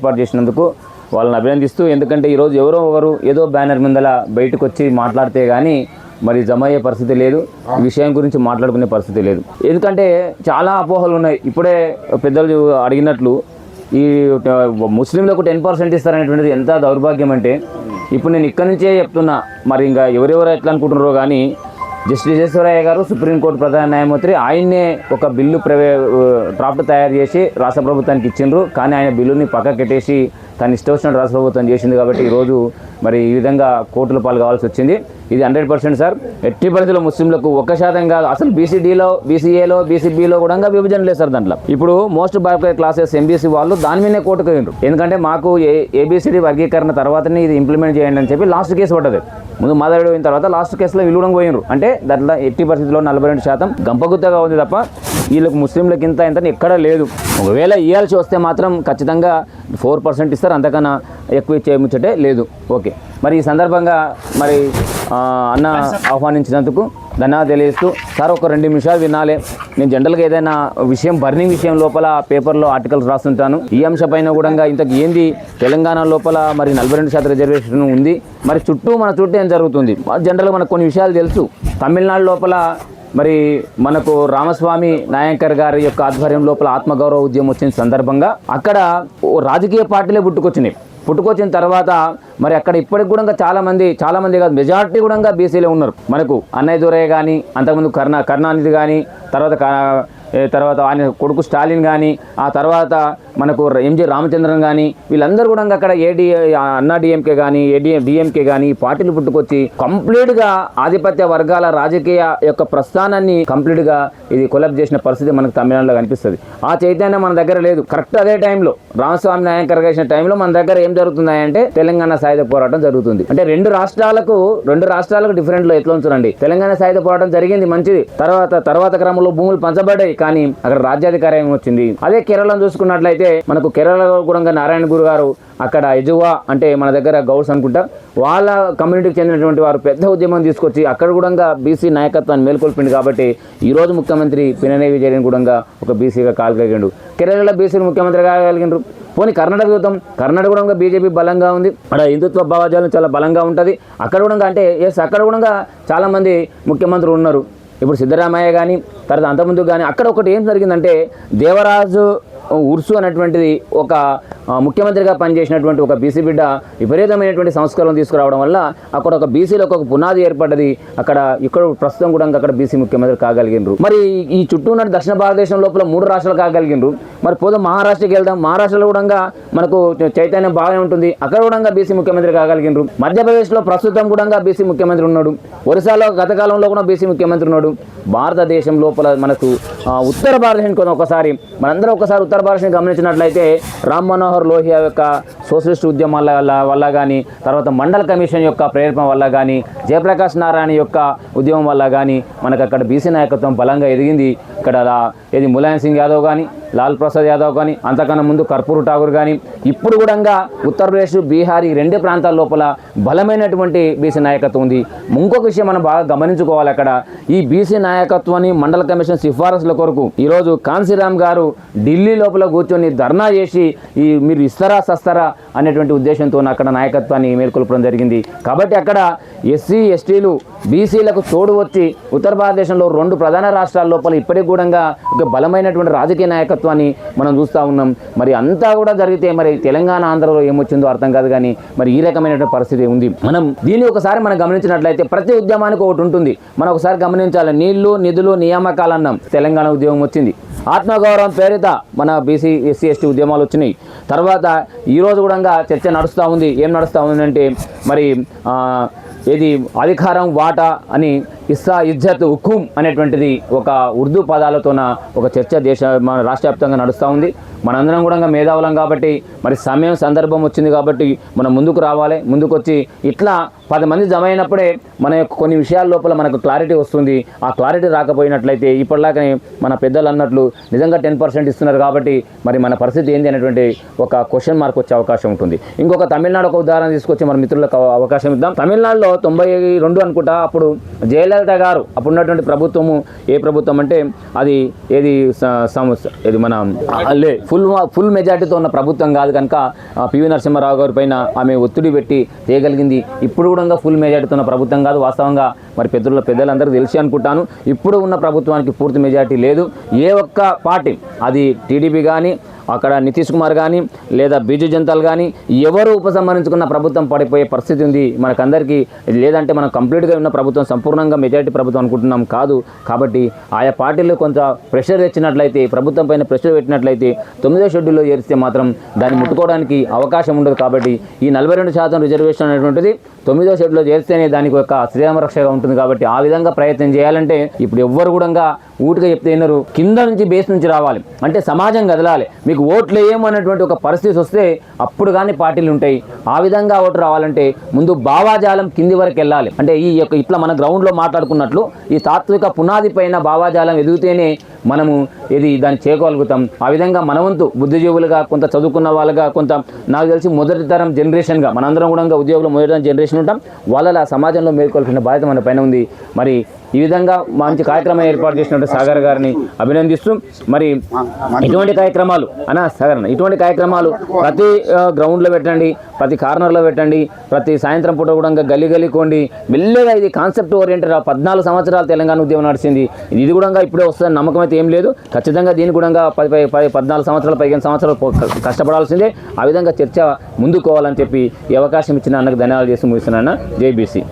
ఏర్పాటు చేసినందుకు వాళ్ళని అభినందిస్తూ ఎందుకంటే ఈరోజు ఎవరో ఒకరు ఏదో బ్యానర్ ముందల బయటకు వచ్చి మాట్లాడితే కానీ మరి జమ అయ్యే పరిస్థితి లేదు. ఈ విషయం గురించి మాట్లాడుకునే పరిస్థితి లేదు. ఎందుకంటే చాలా అపోహలు ఉన్నాయి. ఇప్పుడే పెద్దలు అడిగినట్లు ఈ ముస్లింలకు టెన్ పర్సెంట్ ఇస్తారనేటువంటిది ఎంత దౌర్భాగ్యం అంటే ఇప్పుడు నేను ఇక్కడి నుంచే చెప్తున్నా. మరి ఇంకా ఎవరెవరు ఎట్లా అనుకుంటున్నారో కానీ జస్టిస్ విశ్వేశ్వరయ్య గారు సుప్రీంకోర్టు ప్రధాన న్యాయమూర్తి ఆయన్నే ఒక బిల్లు ప్రవే డ్రాఫ్ట్ తయారు చేసి రాష్ట్ర ప్రభుత్వానికి ఇచ్చిండ్రు. కానీ ఆయన బిల్లుని పక్కకెట్టేసి తను ఇష్టం వచ్చినట్టు రాష్ట్ర ప్రభుత్వం చేసింది కాబట్టి ఈరోజు మరి ఈ విధంగా కోర్టుల పాలు కావాల్సి వచ్చింది. ఇది హండ్రెడ్ పర్సెంట్ సార్. ఎట్టి పరిస్థితుల్లో ముస్లింలకు ఒక్క శాతం కాదు. అసలు బీసీడీలో బీసీఏలో బీసీబీలో కూడా విభజన లేదు సార్ దాంట్లో. ఇప్పుడు మోస్ట్ బ్యాక్వర్డ్ క్లాసెస్ ఎంబీసీ వాళ్ళు దాని మీదనే కోర్టుకు ఎందుకంటే మాకు ఏ ఏబీసీడీ వర్గీకరణ తర్వాతనే ఇది ఇంప్లిమెంట్ చేయండి అని చెప్పి లాస్ట్ కేసు పడ్డది. ముందు మాదాడు పోయిన తర్వాత లాస్ట్ కేసులో వీళ్ళు కూడా అంటే దాంట్లో ఎట్టి పరిస్థితుల్లో నలభై రెండు శాతం గంపగుత్తగా ఉంది తప్ప వీళ్ళకి ముస్లింలకు ఇంత ఇంత ఎక్కడా లేదు. ఒకవేళ ఇవ్వాల్సి వస్తే మాత్రం ఖచ్చితంగా ఫోర్ పర్సెంట్ ఇస్తారు అంతకన్నా ఎక్కువ ఇచ్చే ముచ్చటే లేదు. ఓకే. మరి ఈ సందర్భంగా మరి అన్న ఆహ్వానించినందుకు ధన్యవాదాలు తెలియజేస్తూ సార్ ఒక రెండు నిమిషాలు వినాలి. నేను జనరల్గా ఏదైనా విషయం బర్నింగ్ విషయం లోపల పేపర్లో ఆర్టికల్స్ రాస్తుంటాను. ఈ అంశపైన కూడా ఇంతకు ఏంది? తెలంగాణ లోపల మరి నలభై రెండు శాతం రిజర్వేషన్ ఉంది. మరి చుట్టూ మన చుట్టూ ఏం జరుగుతుంది? జనరల్గా మనకు కొన్ని విషయాలు తెలుసు. తమిళనాడు లోపల మరి మనకు రామస్వామి నాయంకర్ గారి యొక్క ఆధ్వర్యం లోపల ఆత్మగౌరవ ఉద్యమం వచ్చిన సందర్భంగా అక్కడ ఓ రాజకీయ పార్టీలే పుట్టుకొచ్చినాయి. పుట్టుకొచ్చిన తర్వాత మరి అక్కడ ఇప్పటికి కూడా చాలామంది చాలామంది కాదు మెజారిటీ కూడా బీసీలే ఉన్నారు. మనకు అన్నయ్య దొరయ్య కానీ అంతకుముందు కరుణా కరుణానిధి కానీ తర్వాత తర్వాత ఆయన కొడుకు స్టాలిన్ కానీ ఆ తర్వాత మనకు ఎంజి రామచంద్రన్ కానీ వీళ్ళందరూ కూడా అక్కడ ఏడి అన్నా డిఎంకే కానీ ఏడి డిఎంకే కానీ పార్టీలు పుట్టుకొచ్చి కంప్లీట్గా ఆధిపత్య వర్గాల రాజకీయ యొక్క ప్రస్థానాన్ని కంప్లీట్గా ఇది కొలబ్ చేసిన పరిస్థితి మనకు తమిళనాడులో కనిపిస్తుంది. ఆ చైతన్యం మన దగ్గర లేదు. కరెక్ట్ అదే టైంలో రామస్వామి నాయకర్ చేసిన టైంలో మన దగ్గర ఏం జరుగుతుంది అంటే తెలంగాణ సాయుధ పోరాటం జరుగుతుంది. అంటే రెండు రాష్ట్రాలకు రెండు రాష్ట్రాలకు డిఫరెంట్లో ఎట్లా ఉంచునండి తెలంగాణ సాయుధ పోరాటం జరిగింది మంచిది. తర్వాత తర్వాత క్రమంలో భూములు పంచబడ్డాయి. కానీ అక్కడ రాజ్యాధికారం వచ్చింది అదే కేరళను చూసుకున్నట్లయితే మనకు కేరళలో కూడా నారాయణ గురు గారు అక్కడ ఎజువా అంటే మన దగ్గర గౌడ్స్ అనుకుంటా వాళ్ళ కమ్యూనిటీకి చెందినటువంటి వారు పెద్ద ఉద్యమం తీసుకొచ్చి అక్కడ కూడా బీసీ నాయకత్వాన్ని మేల్కొల్పింది కాబట్టి ఈ రోజు ముఖ్యమంత్రి పినరయి విజయన్ కూడా ఒక బీసీగా కాల్గలిగాడు కేరళలో బీసీలు ముఖ్యమంత్రి కాగలిగినారు పోనీ కర్ణాటక చూద్దాం కర్ణాటక కూడా బీజేపీ బలంగా ఉంది. అక్కడ హిందుత్వ భావజాలం చాలా బలంగా ఉంటుంది. అక్కడ కూడా అంటే ఎస్ అక్కడ కూడా చాలామంది ముఖ్యమంత్రులు ఉన్నారు. ఇప్పుడు సిద్ధరామయ్య కానీ తర్వాత అంతకుముందు కానీ అక్కడ ఒకటి ఏం జరిగిందంటే దేవరాజు ఉర్సు అనేటువంటిది ఒక ముఖ్యమంత్రిగా పనిచేసినటువంటి ఒక బీసీ బిడ్డ విపరీతమైనటువంటి సంస్కరణలు తీసుకురావడం వల్ల అక్కడ ఒక బీసీలకు ఒక పునాది ఏర్పడ్డది. అక్కడ ఇక్కడ ప్రస్తుతం కూడా అక్కడ బీసీ ముఖ్యమంత్రి కాగలిగినరు మరి ఈ చుట్టూ ఉన్న దక్షిణ భారతదేశం లోపల మూడు రాష్ట్రాలు కాగలిగినరు మరి పోదాం మహారాష్ట్రకి వెళ్దాం. మహారాష్ట్రలో కూడా మనకు చైతన్యం బాగానే ఉంటుంది. అక్కడ కూడా బీసీ ముఖ్యమంత్రి కాగలిగినరు మధ్యప్రదేశ్లో ప్రస్తుతం కూడా బీసీ ముఖ్యమంత్రి ఉన్నాడు. ఒరిస్సాలో గత కాలంలో కూడా బీసీ ముఖ్యమంత్రి ఉన్నాడు. భారతదేశం లోపల మనకు ఉత్తర భారతదేశం ఒకసారి మనందరం ఒకసారి ఉత్తర భారతదేశం గమనించినట్లయితే రామ్ మనోహర్ లోహియా యొక్క సోషలిస్ట్ ఉద్యమాల వల్ల వల్ల కానీ తర్వాత మండల కమిషన్ యొక్క ప్రేరణ వల్ల కానీ జయప్రకాష్ నారాయణ యొక్క ఉద్యమం వల్ల కానీ మనకు అక్కడ బీసీ నాయకత్వం బలంగా ఎదిగింది. ఇక్కడ ఏది ములాయం సింగ్ యాదవ్ కానీ లాల్ ప్రసాద్ యాదవ్ కానీ అంతకన్నా ముందు కర్పూర్ ఠాగూర్ కానీ ఇప్పుడు కూడా ఉత్తరప్రదేశ్ బీహార్ ఈ రెండు ప్రాంతాల లోపల బలమైనటువంటి బీసీ నాయకత్వం ఉంది. ఇంకొక విషయం మనం బాగా గమనించుకోవాలి అక్కడ. ఈ బీసీ నాయకత్వాన్ని మండల కమిషన్ సిఫారసుల కొరకు ఈరోజు కాన్సీరామ్ గారు ఢిల్లీ లోపల కూర్చొని ధర్నా చేసి ఈ మీరు ఇస్తారా సస్తారా అనేటువంటి ఉద్దేశంతో అక్కడ నాయకత్వాన్ని మేల్కొల్పడం జరిగింది. కాబట్టి అక్కడ ఎస్సీ ఎస్టీలు బీసీలకు తోడు వచ్చి ఉత్తర భారతదేశంలో రెండు ప్రధాన రాష్ట్రాల లోపల ఇప్పటికి కూడా ఒక బలమైనటువంటి రాజకీయ నాయకత్వాన్ని మనం చూస్తూ ఉన్నాం. మరి అంతా కూడా జరిగితే మరి తెలంగాణ ఆంధ్రలో ఏమొచ్చిందో అర్థం కాదు కానీ మరి ఈ రకమైనటువంటి పరిస్థితి ఉంది. మనం దీన్ని ఒకసారి మనం గమనించినట్లయితే ప్రతి ఉద్యమానికి ఒకటి ఉంటుంది. మనం ఒకసారి గమనించాలి నీళ్ళు నిధులు నియామకాలు అన్నాం. తెలంగాణ ఉద్యమం వచ్చింది. ఆత్మగౌరవం పేరిత మన బీసీ ఎస్సీ ఎస్టీ ఉద్యమాలు వచ్చినాయి. తర్వాత ఈరోజు కూడా చర్చ నడుస్తూ ఉంది. ఏం నడుస్తూ ఉందంటే మరి ఇది ఏది అధికారం వాటా అని ఇస్సా ఇజ్జత్ హుకుమ్ అనేటువంటిది ఒక ఉర్దూ పదాలతోన ఒక చర్చ దేశ మన రాష్ట్ర వ్యాప్తంగా నడుస్తూ ఉంది. మనందరం కూడా మేధావులం కాబట్టి మరి సమయం సందర్భం వచ్చింది కాబట్టి మనం ముందుకు రావాలి. ముందుకు వచ్చి ఇట్లా పది మంది జమ అయినప్పుడే మన యొక్క కొన్ని విషయాల లోపల మనకు క్లారిటీ వస్తుంది. ఆ క్లారిటీ రాకపోయినట్లయితే ఇప్పటిలాగానే మన పెద్దలు అన్నట్లు నిజంగా టెన్ పర్సెంట్ ఇస్తున్నారు కాబట్టి మరి మన పరిస్థితి ఏంది అనేటువంటి ఒక క్వశ్చన్ మార్క్ వచ్చే అవకాశం ఉంటుంది. ఇంకొక తమిళనాడు ఒక ఉదాహరణ తీసుకొచ్చి మన మిత్రులకు అవకాశం ఇద్దాం. తమిళనాడులో తొంభై రెండు అనుకుంటా అప్పుడు జయలలిత గారు. అప్పుడు ఉన్నటువంటి ప్రభుత్వము ఏ ప్రభుత్వం అంటే అది ఏది స- ఇది మన లే ఫుల్ ఫుల్ మెజార్టీతో ఉన్న ప్రభుత్వం కాదు కనుక పివి నరసింహారావు గారి పైన ఆమె ఒత్తిడి పెట్టి చేయగలిగింది. ఇప్పుడు కూడా ఫుల్ మెజార్టీతో ఉన్న ప్రభుత్వం కాదు. వాస్తవంగా మరి పెద్దల పెద్దలందరూ తెలిసి అనుకుంటాను. ఇప్పుడు ఉన్న ప్రభుత్వానికి పూర్తి మెజార్టీ లేదు. ఏ ఒక్క పార్టీ అది టీడీపీ కానీ అక్కడ నితీష్ కుమార్ కానీ లేదా బీజు జనతాలు కానీ ఎవరు ఉపసంహరించుకున్న ప్రభుత్వం పడిపోయే పరిస్థితి ఉంది. మనకందరికీ లేదంటే మనం కంప్లీట్గా ఉన్న ప్రభుత్వం సంపూర్ణంగా మెజారిటీ ప్రభుత్వం అనుకుంటున్నాం కాదు. కాబట్టి ఆయా పార్టీలు కొంత ప్రెషర్ తెచ్చినట్లయితే ప్రభుత్వం పైన ప్రెషర్ పెట్టినట్లయితే తొమ్మిదో షెడ్యూల్లో చేరిస్తే మాత్రం దాన్ని ముట్టుకోవడానికి అవకాశం ఉండదు. కాబట్టి ఈ నలభై రెండు శాతం రిజర్వేషన్ అనేటువంటిది తొమ్మిదో షెడ్యూల్లో చేస్తేనే దానికి ఒక శ్రీరామరక్షగా ఉంటుంది కాబట్టి ఆ విధంగా ప్రయత్నం చేయాలంటే ఇప్పుడు ఎవ్వరు కూడా ఊటిగా చెప్తే వినరు. కింద నుంచి బేస్ నుంచి రావాలి. అంటే సమాజం కదలాలి. మీకు ఓట్లు వేయమన్నటువంటి ఒక పరిస్థితి వస్తే అప్పుడు కానీ పార్టీలు ఉంటాయి. ఆ విధంగా ఓటు రావాలంటే ముందు భావాజాలం కింది వరకు వెళ్ళాలి. అంటే ఈ యొక్క ఇట్లా మన గ్రౌండ్లో మాట్లాడుకున్నట్లు ఈ తాత్విక పునాది పైన భావాజాలం ఎదిగితేనే మనము ఇది దాన్ని చేయగలుగుతాం ఆ విధంగా మనవంతు బుద్ధిజీవులుగా కొంత చదువుకున్న వాళ్ళగా కొంత నాకు తెలిసి మొదటి తరం జనరేషన్గా మనందరం కూడా ఉద్యోగులు మొదటి తరం జనరేషన్ ఉంటాం. వాళ్ళ సమాజంలో మేల్కొల్పిన బాధ్యత మన పైన ఉంది. మరి ఈ విధంగా మంచి కార్యక్రమం ఏర్పాటు చేసినట్టు సాగర్ గారిని అభినందిస్తూ మరి ఇటువంటి కార్యక్రమాలు అనా సాగర్ ఇటువంటి కార్యక్రమాలు ప్రతి గ్రౌండ్లో పెట్టండి ప్రతి కార్నర్లో పెట్టండి ప్రతి సాయంత్రం పూట కూడా గల్లీ గల్లీ కోండి. మెల్లగా ఇది కాన్సెప్ట్ ఓరియంటెడ్ పద్నాలుగు సంవత్సరాలు తెలంగాణ ఉద్యమం నడిచింది. ఇది కూడా ఇప్పుడే వస్తుందని నమ్మకం సంగతి ఏం లేదు. ఖచ్చితంగా దీని కూడా పది పది పది పద్నాలుగు సంవత్సరాలు పదిహేను సంవత్సరాలు కష్టపడాల్సిందే. ఆ విధంగా చర్చ ముందుకోవాలని చెప్పి ఈ అవకాశం ఇచ్చిన అన్నకు ధన్యవాదాలు చేసి ముగిస్తున్నాను. జేబీసీ